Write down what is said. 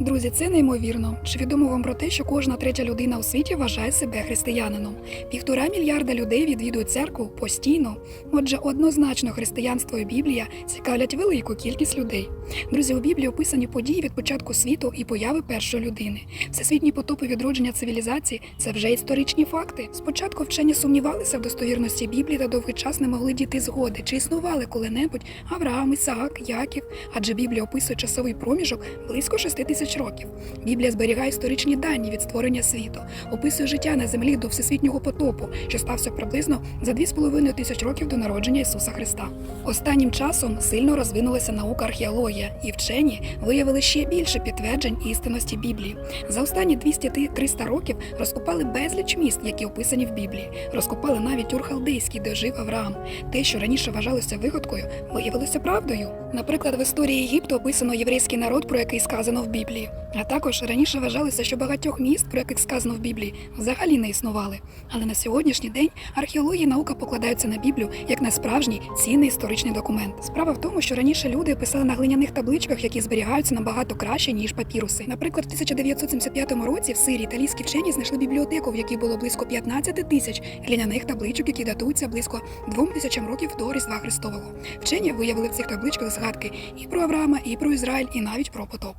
Друзі, це неймовірно. Чи відомо вам про те, що кожна третя людина у світі вважає себе християнином? Півтора мільярда людей відвідують церкву постійно. Отже, однозначно християнство і Біблія цікавлять велику кількість людей. Друзі, у Біблії описані події від початку світу і появи першої людини. Всесвітні потопи відродження цивілізації це вже історичні факти. Спочатку вчені сумнівалися в достовірності Біблії та довгий час не могли дійти згоди, чи існували коли-небудь Авраам, Ісаак, Яків, адже Біблія описує часовий проміжок близько 6 тисяч років. Біблія зберігає історичні дані від створення світу, описує життя на землі до всесвітнього потопу, що стався приблизно за 2,5 тисяч років до народження Ісуса Христа. Останнім часом сильно розвинулася наука археологія, і вчені виявили ще більше підтверджень істинності Біблії. За останні 200-300 років розкопали безліч міст, які описані в Біблії. Розкопали навіть Ур Халдейський, де жив Авраам. Те, що раніше вважалося вигадкою, виявилося правдою. Наприклад, в історії Єгипту описано єврейський народ, про який сказано в Біблії. А також раніше вважалося, що багатьох міст, про яких сказано в Біблії, взагалі не існували. Але на сьогоднішній день археологія наука покладаються на Біблію як на справжній цінний історичний документ. Справа в тому, що раніше люди писали на глиняних табличках, які зберігаються набагато краще ніж папіруси. Наприклад, в 1975 році в Сирії італійські вчені знайшли бібліотеку, в якій було близько 15 тисяч глиняних табличок, які датуються близько 2 тисячам років до Різдва Христового. Вчені виявили в цих табличках згадки і про Авраама, і про Ізраїль, і навіть про потоп.